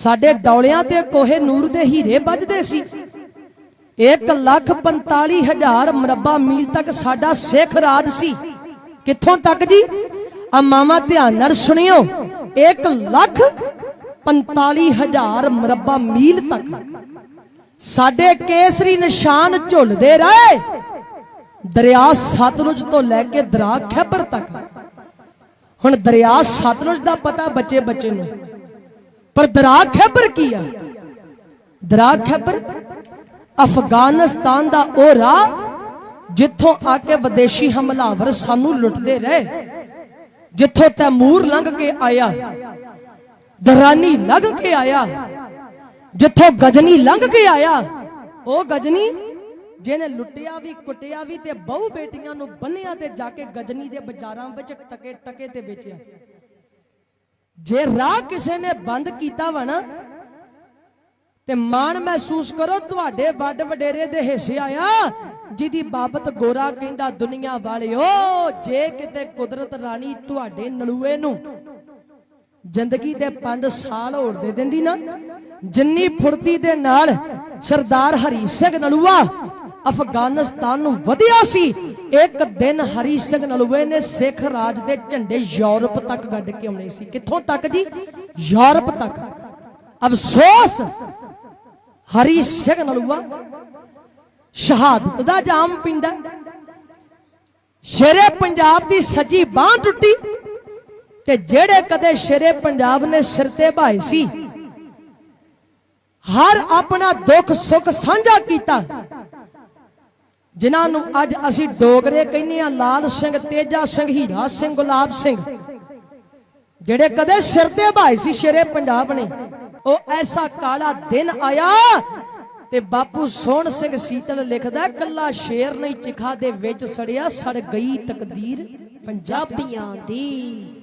ਸਾਡੇ ਡੌਲਿਆਂ ਤੇ ਕੋਹੇ ਨੂਰ ਦੇ ਹੀਰੇ ਵੱਜਦੇ ਸੀ। 1 ਲੱਖ 45 ਹਜ਼ਾਰ ਮਰਬਾ ਮੀਲ ਤੱਕ ਸਾਡਾ ਸਿੱਖ ਰਾਜ ਸੀ। ਕਿੱਥੋਂ ਤੱਕ ਜੀ? ਆ ਮਾਮਾ ਧਿਆਨ ਨਾਲ ਸੁਣਿਓ। 1 ਲੱਖ 45 ਹਜ਼ਾਰ ਮਰਬਾ ਮੀਲ ਤੱਕ। ਸਾਡੇ ਕੇਸਰੀ ਨਿਸ਼ਾਨ ਝੁੱਲਦੇ ਰਹੇ। ਦਰਿਆ ਸਤਲੁਜ ਤੋਂ ਲੈ ਕੇ ਦਰਾ ਖੈਬਰ ਤੱਕ। ਹੁਣ ਦਰਿਆ ਸਤਲੁਜ ਦਾ ਪਤਾ ਬੱਚੇ ਬੱਚੇ ਨੂੰ। ਪਰ ਦਰਾ ਖੈਬਰ ਕੀ ਆ ਦਰਾ ਖੈਬਰ ਅਫਗਾਨਿਸਤਾਨ ਦਾ ਉਹ ਰਾਹ ਜਿੱਥੋਂ ਆ ਕੇ ਵਿਦੇਸ਼ੀ ਹਮਲਾਵਰ ਸਾਨੂੰ ਲੁੱਟਦੇ ਰਹੇ, ਜਿੱਥੋਂ ਤੈਮੂਰ ਲੰਘ ਕੇ ਆਇਆ, ਦਰਾਨੀ ਲੰਘ ਕੇ ਆਇਆ, ਜਿੱਥੋਂ ਗਜਨੀ ਲੰਘ ਕੇ ਆਇਆ। ਉਹ ਗਜਨੀ ਜਿਹਨੇ ਲੁੱਟਿਆ ਵੀ, ਕੁੱਟਿਆ ਵੀ ਤੇ ਬਹੁ ਬੇਟੀਆਂ ਨੂੰ ਬੰਨਿਆ ਤੇ ਜਾ ਕੇ ਗਜਨੀ ਦੇ ਬਾਜ਼ਾਰਾਂ ਵਿੱਚ ਟਕੇ ਟਕੇ ਤੇ ਵੇਚਿਆ। ਜੇ ਰਾਹ ਕਿਸੇ ਨੇ ਬੰਦ ਕੀਤਾ ਵਾ ਨਾ, ਤੇ ਮਾਣ ਮਹਿਸੂਸ ਕਰੋ, ਤੁਹਾਡੇ ਵੱਡ ਵਡੇਰੇ ਦੇ ਹਿੱਸੇ ਆਇਆ, ਜਿਹਦੀ ਬਾਬਤ ਗੋਰਾ ਕਹਿੰਦਾ, ਦੁਨੀਆ ਵਾਲਿਓ, ਜੇ ਕਿਤੇ ਕੁਦਰਤ ਰਾਣੀ ਤੁਹਾਡੇ ਨਲੂਏ ਨੂੰ ਜ਼ਿੰਦਗੀ ਦੇ 5 ਸਾਲ ਹੋਰ ਦੇ ਦਿੰਦੀ ਨਾ, ਜਿੰਨੀ ਫੁਰਤੀ ਦੇ ਨਾਲ ਸਰਦਾਰ ਹਰੀ ਸਿੰਘ ਨਲੂਆ ਅਫਗਾਨਿਸਤਾਨ ਨੂੰ ਵਧਿਆ ਸੀ। ਇੱਕ ਦਿਨ ਹਰੀ ਸਿੰਘ ਨਲੂਏ ਨੇ ਸਿੱਖ ਰਾਜ ਦੇ ਝੰਡੇ ਯੂਰਪ ਤੱਕ ਗੱਡ ਕੇ ਆਉਣੇ ਸੀ। ਕਿੱਥੋਂ ਤੱਕ ਜੀ? ਯੂਰਪ ਤੱਕ। ਅਫਸੋਸ! ਹਰੀ ਸਿੰਘ ਨਲੂਆ ਸ਼ਹਾਦਤ ਦਾ ਜਾਮ ਪੀਂਦਾ। ਸ਼ੇਰੇ ਪੰਜਾਬ ਦੀ ਸੱਜੀ ਬਾਹ ਟੁੱਟੀ ਤੇ ਜਿਹੜੇ ਕਦੇ ਸ਼ੇਰੇ ਪੰਜਾਬ ਨੇ ਸਿਰ ਤੇ ਭਾਈ ਸੀ, ਹਰ ਆਪਣਾ ਦੁੱਖ ਸੁੱਖ ਸਾਂਝਾ ਕੀਤਾ। ਜਿਨ੍ਹਾਂ ਨੂੰ ਅੱਜ ਅਸੀਂ ਡੋਗਰੇ ਕਹਿੰਦੇ ਆ ਲਾਲ ਸਿੰਘ, ਤੇਜਾ ਸਿੰਘ, ਹੀਰਾ ਸਿੰਘ, ਗੁਲਾਬ ਸਿੰਘ। ਜਿਹੜੇ ਕਦੇ ਸਿਰ ਤੇ ਭਾਈ ਸੀ ਸ਼ੇਰੇ ਪੰਜਾਬ ਨੇ, ਉਹ ਐਸਾ ਕਾਲਾ ਦਿਨ ਆਇਆ ਤੇ ਬਾਪੂ ਸੋਹਣ ਸਿੰਘ ਸੀਤਲ ਲਿਖਦਾ, ਕੱਲਾ ਸ਼ੇਰ ਨਹੀਂ, ਚਿਖਾ ਦੇ ਵਿੱਚ ਸੜਿਆ, ਸੜ ਗਈ ਤਕਦੀਰ ਪੰਜਾਬੀਆਂ ਦੀ।